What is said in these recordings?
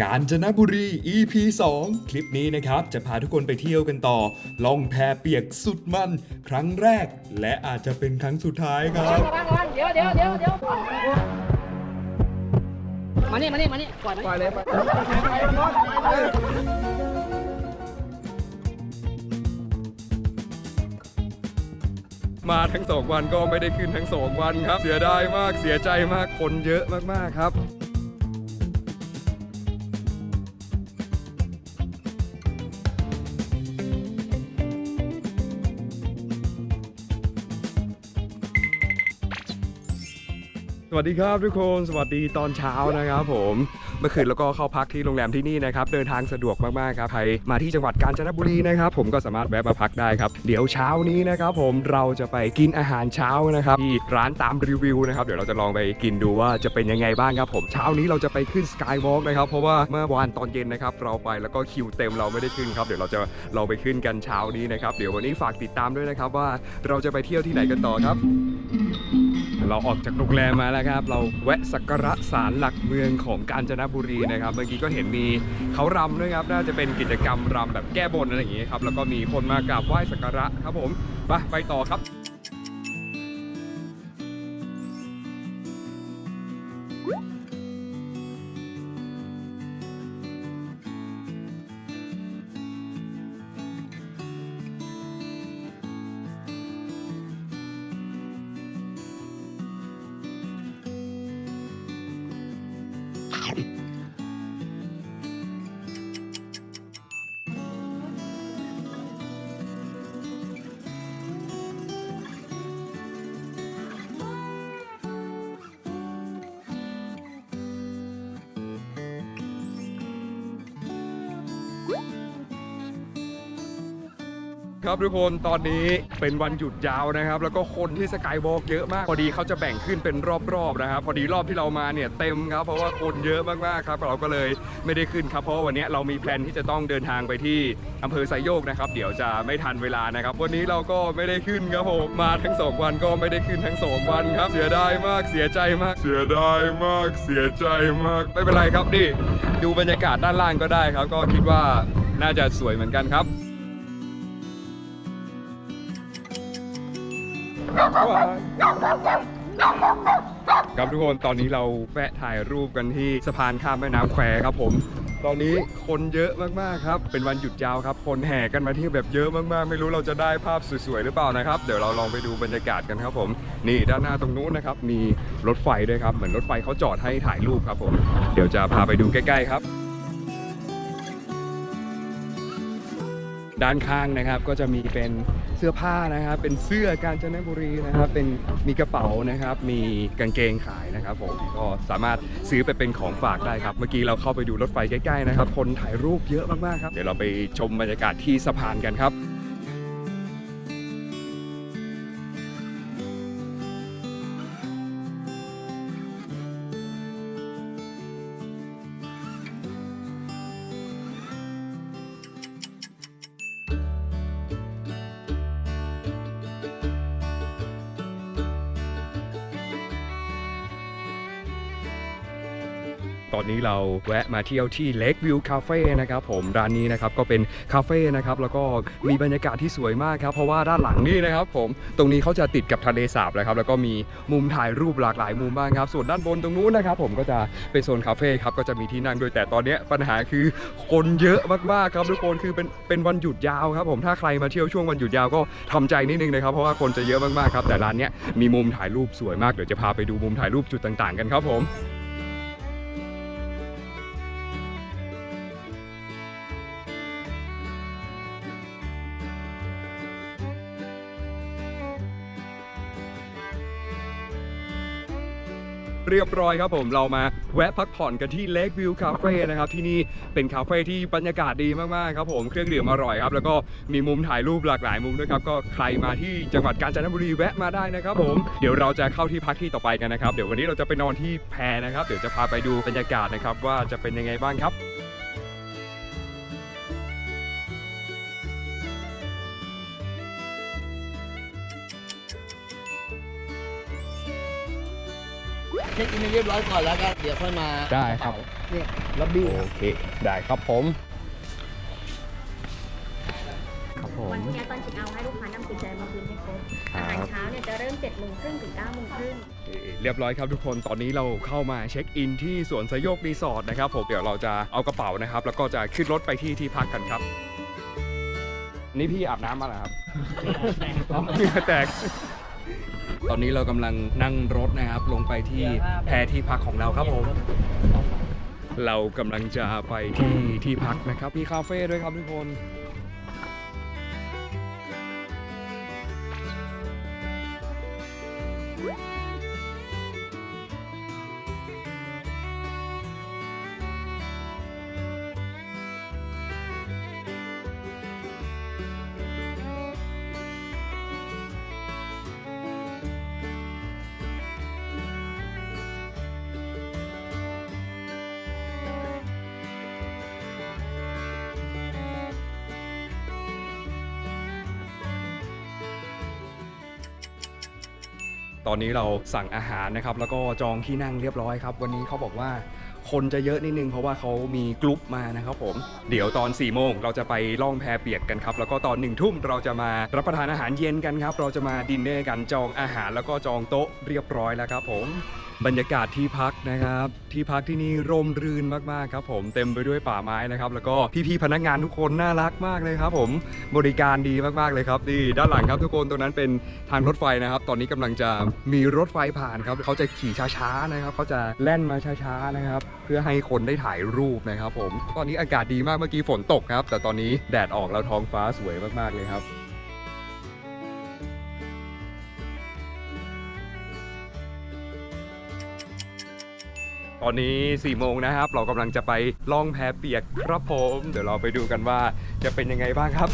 กาญจนบุรี EP 2 คลิปนี้นะครับ จะพาทุกคนไปเที่ยวกันต่อ ล่องแพเปียกสุดมัน ครั้งแรก และอาจจะเป็นครั้งสุดท้ายครับ ระวังระวังเดี๋ยวเดี๋ยวเดี๋ยวเดี๋ยวมานี่มานี่มานี่ปล่อยปล่อยเลยมาทั้งสองวันก็ไม่ได้ขึ้นทั้งสองวันครับ เสียดายมากเสียใจมากคนเยอะมากๆครับ วัสดีครับทุกคนสวัสดีตอนเช้านะครับผมเมื่อคืนแล้วก็เข้าพักที่โรงแรมที่นี่นะครับเดินทางสะดวกมากๆครับใครมาที่จังหวัดกาญจนบุรีนะครับผมก็สามารถแวะมาพักได้ครับเดี๋ยวเช้านี้นะครับผมเราจะไปกินอาหารเช้านะครับที่ร้านตามรีวิวนะครับเดี๋ยวเราจะลองไปกินดูว่าจะเป็นยังไงบ้างครับผมเช้านี้เราจะไปขึ้นสกายวอล์กนะครับเพราะว่าเมื่อวานตอนเย็นนะครับเราไปแล้วก็คิวเต็มเราไม่ได้ขึ้นครับเดี๋ยวเราจะเราไปขึ้นกันเช้านี้นะครับเดี๋ยววันนี้ฝากติดตามด้วยนะครับว่าเราจะไปเที่ยวที่ไหนกันต่อครับ เราออกจากโรงแรมมาแล้วครับ เราแวะสักการะศาลหลักเมืองของกาญจนบุรีนะครับ เมื่อกี้ก็เห็นมีเขารำด้วยครับ น่าจะเป็นกิจกรรมรำแบบแก้บนอะไรอย่างงี้ครับ แล้วก็มีคนมากราบไหว้สักการะครับผม ไปไปต่อครับ ครับทุกคนตอนนี้เป็นวันหยุดยาวนะครับ แล้วก็คนที่สกายวอล์กเยอะมาก พอดีเขาจะแบ่งขึ้นเป็นรอบๆนะครับ พอดีรอบที่เรามาเนี่ยเต็มครับ เพราะว่าคนเยอะมากๆครับ เราก็เลยไม่ได้ขึ้นครับ เพราะวันนี้เรามีแพลนที่จะต้องเดินทางไปที่อำเภอไซโยกนะครับ เดี๋ยวจะไม่ทันเวลานะครับ วันนี้เราก็ไม่ได้ขึ้นครับผมมาทั้งสองวันก็ไม่ได้ขึ้นทั้งสองวันครับ เสียดายมาก เสียใจมาก เสียดายมาก เสียใจมาก ไม่เป็นไรครับดิดูบรรยากาศด้านล่างก็ได้ครับ ก็คิดว่าน่าจะสวยเหมือนกันครับ ครับทุกคนตอนนี้เราแวะถ่ายรูปกันที่สะพานข้ามแม่น้ำแควครับผม ตอนนี้คนเยอะมากๆครับ เป็นวันหยุดยาวครับ คนแห่กันมาเที่ยวแบบเยอะมากๆ ไม่รู้เราจะได้ภาพสวยๆหรือเปล่านะครับ เดี๋ยวเราลองไปดูบรรยากาศกันครับผม นี่ด้านหน้าตรงนู้นนะครับ มีรถไฟด้วยครับ เหมือนรถไฟเขาจอดให้ถ่ายรูปครับผม เดี๋ยวจะพาไปดูใกล้ๆครับด้านข้างนะครับก็จะมีเป็น เสื้อผ้านะครับ เป็นเสื้อกาญจนบุรีนะครับ เป็นมีกระเป๋านะครับ มีกางเกงขายนะครับผมก็สามารถซื้อไปเป็นของฝากได้ครับ เมื่อกี้เราเข้าไปดูรถไฟใกล้ๆนะครับ คนถ่ายรูปเยอะมากๆครับ เดี๋ยวเราไปชมบรรยากาศที่สะพานกันครับ ตอนนี้เราแวะมาเที่ยวที่ Lake View Cafe นะครับผมร้านนี้นะครับก็เป็นคาเฟ่นะครับแล้วก็มีบรรยากาศที่สวยมากครับเพราะว่าด้านหลังนี่นะครับผมตรงนี้เขาจะติดกับทะเลสาบเลยครับแล้วก็มีมุมถ่ายรูปหลากหลายมุมบ้างครับส่วนด้านบนตรงนู้นนะครับผมก็จะเป็นโซนคาเฟ่ครับก็จะมีที่นั่งด้วยแต่ตอนนี้ปัญหาคือคนเยอะมากๆครับทุกคนคือเป็นเป็นวันหยุดยาวครับผมถ้าใครมาเที่ยวช่วงวันหยุดยาวก็ทำใจนิดนึงนะครับเพราะว่าคนจะเยอะมากๆครับแต่ร้านเนี้ยมีมุมถ่ายรูปสวยมากเดี๋ยวจะพาไปดูมุมถ่ายรูปจุดต่างๆ กันครับผม เรียบร้อยครับผมเรามาแวะพักผ่อนกันที่ Lake View Cafe นะครับที่นี่เป็นคาเฟ่ที่บรรยากาศดีมากๆครับผมเครื่องดื่มอร่อยครับแล้วก็มีมุมถ่ายรูปหลากหลายมุมด้วยครับก็ใครมาที่จังหวัดกาญจนบุรีแวะมาได้นะครับผมเดี๋ยวเราจะเข้าที่พักที่ต่อไปกันนะครับเดี๋ยววันนี้เราจะไปนอนที่แพนะครับ เดี๋ยวจะพาไปดูบรรยากาศนะครับว่าจะเป็นยังไงบ้างครับ เช็คอินให้เรียบร้อยก่อนแล้วก็เดี๋ยวค่อยมาได้ครับ เนี่ยล็อบบี้โอเค ได้ครับผม ครับผมวันพรุ่งนี้ตอนเช็คเอาท์ให้ลูกค้านำกุญแจมาคืนให้ครบครับอาหารเช้าเนี่ยจะเริ่ม7โมงครึ่งถึง9โมงครึ่ง เรียบร้อยครับทุกคน ตอนนี้เราเข้ามาเช็คอินที่สวนสยกรีสอร์ทนะครับผม เดี๋ยวเราจะเอากระเป๋านะครับ แล้วก็จะขึ้นรถไปที่ที่พักกันครับ นี่พี่อาบน้ำมาเหรอครับอ๋อเหงื่อแตก ตอนนี้เรากำลังนั่งรถนะครับ ลงไปที่แพรที่พักของเราครับผม เรากำลังจะไปที่ที่พักนะครับมีคาเฟ่ด้วยครับทุกคน ตอนนี้เราสั่งอาหารนะครับ แล้วก็จองที่นั่งเรียบร้อยครับ วันนี้เขาบอกว่าคนจะเยอะนิดนึงเพราะว่าเขามีกลุ่มมานะครับผมเดี๋ยวตอน4ี่โมงเราจะไปล่องแพเปียกกันครับ แล้วก็ตอนหนึ่งทุ่มเราจะมารับประทานอาหารเย็นกันครับ เราจะมาดินเนอร์กันจองอาหารแล้วก็จองโต๊ะเรียบร้อยแล้วครับผม บรรยากาศที่พักนะครับ ที่พักที่นี่ร่มรื่นมากๆครับ ผมเต็มไปด้วยป่าไม้นะครับ แล้วก็พี่ๆพนักงานทุกคนน่ารักมากเลยครับ ผมบริการดีมากๆเลยครับนี่ด้านหลังครับทุกคนตรงนั้นเป็นทางรถไฟนะครับ ตอนนี้กำลังจะมีรถไฟผ่านครับเขาจะขี่ช้าๆนะครับเขาจะแล่นมาช้าๆนะครับ เพื่อให้คนได้ถ่ายรูปนะครับ ผมตอนนี้อากาศดีมากเมื่อกี้ฝนตกครับ แต่ตอนนี้แดดออกแล้วท้องฟ้าสวยมากๆเลยครับ ตอนนี้4ี่โมงนะครับ เรากำลังจะไปล่องแพเปียกครับผม เดี๋ยวเราไปดูกันว่าจะเป็นยังไงบ้างครับ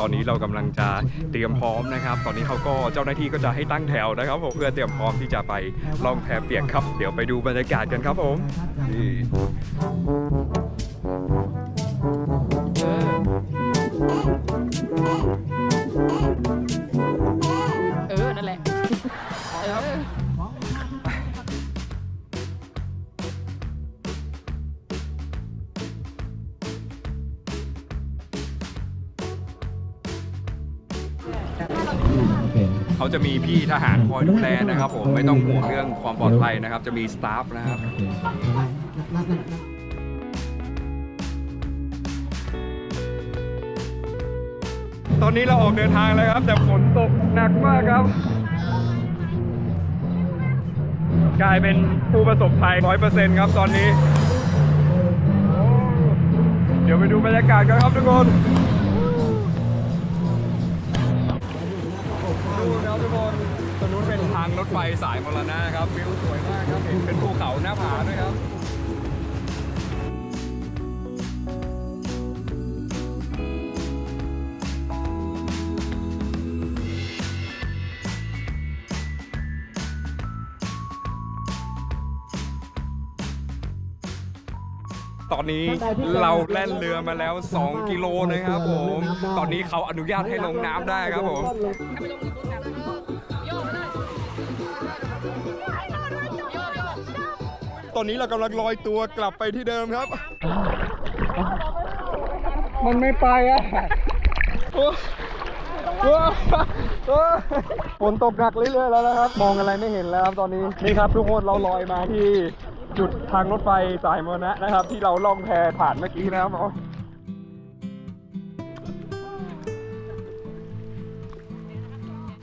ตอนนี้เรากำลังจะเตรียมพร้อมนะครับ ตอนนี้เขาก็เจ้าหน้าที่ก็จะให้ตั้งแถวนะครับผมเพื่อเตรียมพร้อมที่จะไปล่องแพเปียกครับ เดี๋ยวไปดูบรรยากาศกันครับผมนี่ เขาจะมีพี่ทหารคอยดูแลนะครับผมไม่ต้องห่วงเรื่องความปลอดภัยนะครับ จะมีสตาฟนะครับตอนนี้เราออกเดินทางแล้วครับ แต่ฝนตกหนักมากครับ กลายเป็นผู้ประสบภัยร้อยเปอร์เซ็นต์ครับตอนนี้โอ้เดี๋ยวไปดูบรรยากาศกันครับทุกคน ตรงนู้นเป็นทางรถไฟสายมรณะครับวิวสวยมากครับเห็นเป็นภูเขาหน้าผาด้วยครับตอนนี้เราแล่นเรือมาแล้ว 2 กิโลนะครับผม ตอนนี้เขาอนุญาตให้ลงน้ำได้ครับผม ตอนนี้เรากำลังลอยตัวกลับไปที่เดิมครับ มันไม่ไปอะโอ้โอ้โอ้ฝนตกหนักเรื่อยๆแล้วนะครับ มองอะไรไม่เห็นแล้วครับตอนนี้นี่ครับทุกคนเราลอยมาที่จุดทางรถไฟสายมรณะนะครับ ที่เราล่องแพผ่านเมื่อกี้นะครับอ๋อ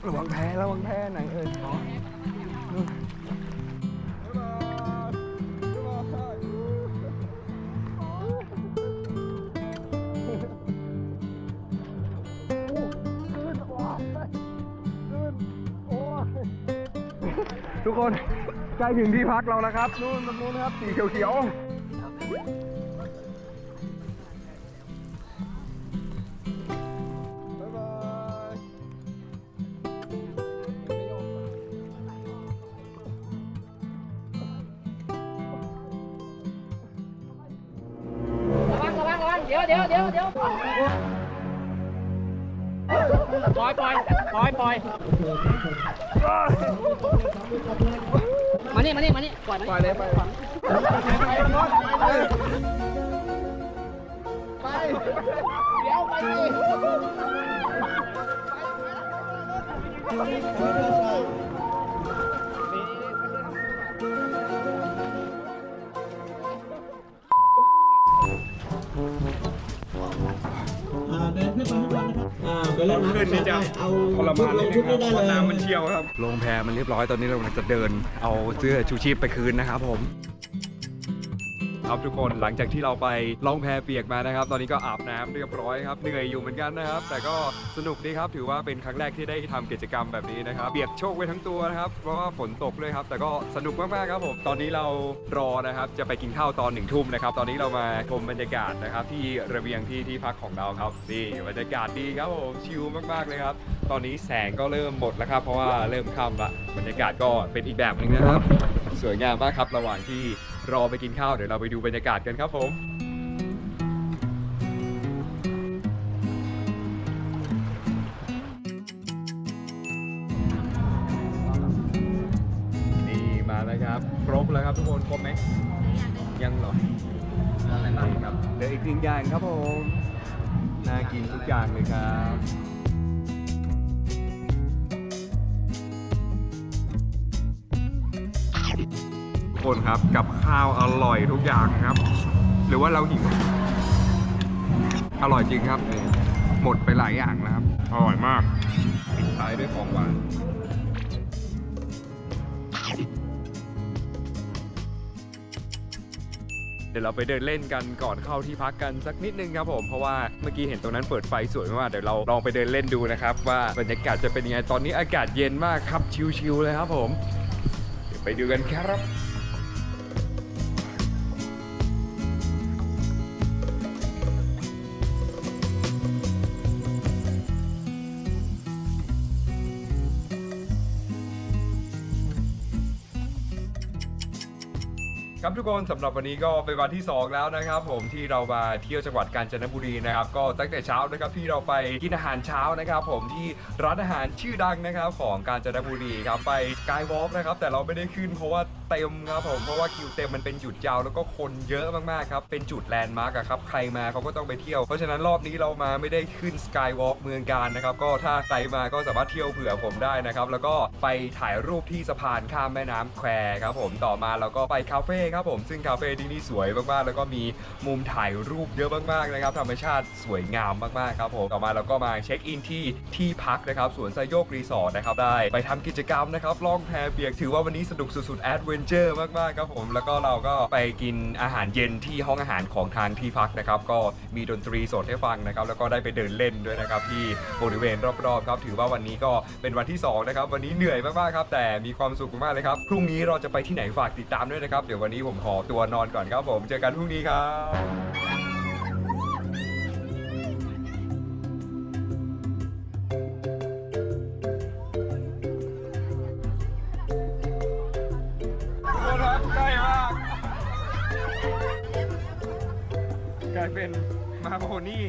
ระวังแพระวังแพไหนเอ่ย ทุกคนใกล้ถึงที่พักเราแล้วครับ นู่นตรงนู้นนะครับสีเขียวเดี๋ยวเดี๋ยวเดี๋ยว ปล่อยปล่อยปล่อยปล่อยมานี่มานี่มานี่ปล่อยปล่อยเลยปล่อย ขึ้นนี่จะทรมานนิดนึงครับเพราะน้ำมันเชี่ยวครับ ลงแพมันเรียบร้อยตอนนี้เรากำลังจะเดิน เอาเสื้อชูชีพไปคืนนะครับผม ครับทุกคนหลังจากที่เราไปล่องแพเปียกมานะครับ ตอนนี้ก็อาบน้ำเรียบร้อยครับเหนื่อยอยู่เหมือนกันนะครับ แต่ก็สนุกดีครับถือว่าเป็นครั้งแรกที่ได้ทำกิจกรรมแบบนี้นะครับเปียกโชกไว้ทั้งตัวนะครับเพราะว่าฝนตกด้วยครับ แต่ก็สนุกมากๆครับผมตอนนี้เรารอนะครับจะไปกินข้าวตอนหนึ่งทุ่มนะครับตอนนี้เรามาชมบรรยากาศนะครับ ที่ระเบียงที่ที่พักของเราครับนี่บรรยากาศดีครับผมชิลมากๆเลยครับ ตอนนี้แสงก็เริ่มหมดแล้วครับ เพราะว่าเริ่มค่ำละบรรยากาศก็เป็นอีกแบบหนึ่งนะครับ สวยงามมากครับระหว่างที่ รอไปกินข้าวเดี๋ยวเราไปดูบรรยากาศกันครับผม นี่มาแล้วครับ ครบแล้วครับทุกคนครบไหมยังเหรออะไรครับเดี๋ยวอีกหนึ่งอย่างครับผมน่ากินทุกอย่างเลยครับ คนครับ กับข้าวอร่อยทุกอย่างครับ หรือว่าเราหิวอร่อยจริงครับนี่หมดไปหลายอย่างนะครับ อร่อยมากปิดท้ายด้วยของหวานเดี๋ยวเราไปเดินเล่นกันก่อนเข้าที่พักกันสักนิดนึงครับผมเพราะว่าเมื่อกี้เห็นตรงนั้นเปิดไฟสวยมากๆเดี๋ยวเราลองไปเดินเล่นดูนะครับ ว่าบรรยากาศจะเป็นยังไงตอนนี้อากาศเย็นมากครับชิลๆเลยครับผม เดี๋ยวไปดูกันครับ ทุกคนสำหรับวันนี้ก็เป็นวันที่ 2 แล้วนะครับ ผมที่เรามาเที่ยวจังหวัดกาญจนบุรีนะครับก็ตั้งแต่เช้านะครับที่เราไปกินอาหารเช้านะครับ ผมที่ร้านอาหารชื่อดังนะครับของกาญจนบุรีครับไปกายวอล์กนะครับแต่เราไม่ได้ขึ้นเพราะว่าเต็มครับผมเพราะว่าคิวเต็มมันเป็นจุดยาวแล้วก็คนเยอะมากๆครับเป็นจุดแลนด์มาร์กอะครับใครมาเขาก็ต้องไปเที่ยวเพราะฉะนั้นรอบนี้เรามาไม่ได้ขึ้นสกายวอล์กเมืองการนะครับก็ถ้าใครมาก็สามารถเที่ยวเผื่อผมได้นะครับแล้วก็ไปถ่ายรูปที่สะพานข้ามแม่น้ำแควครับผมต่อมาเราก็ไปคาเฟ่ครับผมซึ่งคาเฟ่ที่นี่สวยมากๆแล้วก็มีมุมถ่ายรูปเยอะมากๆนะครับธรรมชาติสวยงามมากๆครับผมต่อมาเราก็มาเช็คอินที่ที่พักนะครับสวนไซโยกรีสอร์ทนะครับได้ไปทำกิจกรรมนะครับล่องแพเปียกถือว่าวันนี้สนุกสุดๆแอดเวนเจอร์มากๆครับผม แล้วก็เราก็ไปกินอาหารเย็นที่ห้องอาหารของทางที่พักนะครับ ก็มีดนตรีสดให้ฟังนะครับ แล้วก็ได้ไปเดินเล่นด้วยนะครับที่บริเวณรอบๆครับ ถือว่าวันนี้ก็เป็นวันที่สองนะครับ วันนี้เหนื่อยมากๆครับ แต่มีความสุขมากเลยครับ พรุ่งนี้เราจะไปที่ไหนฝากติดตามด้วยนะครับ เดี๋ยววันนี้ผมขอตัวนอนก่อนครับผม เจอกันพรุ่งนี้ครับ เป็นมาโพนี่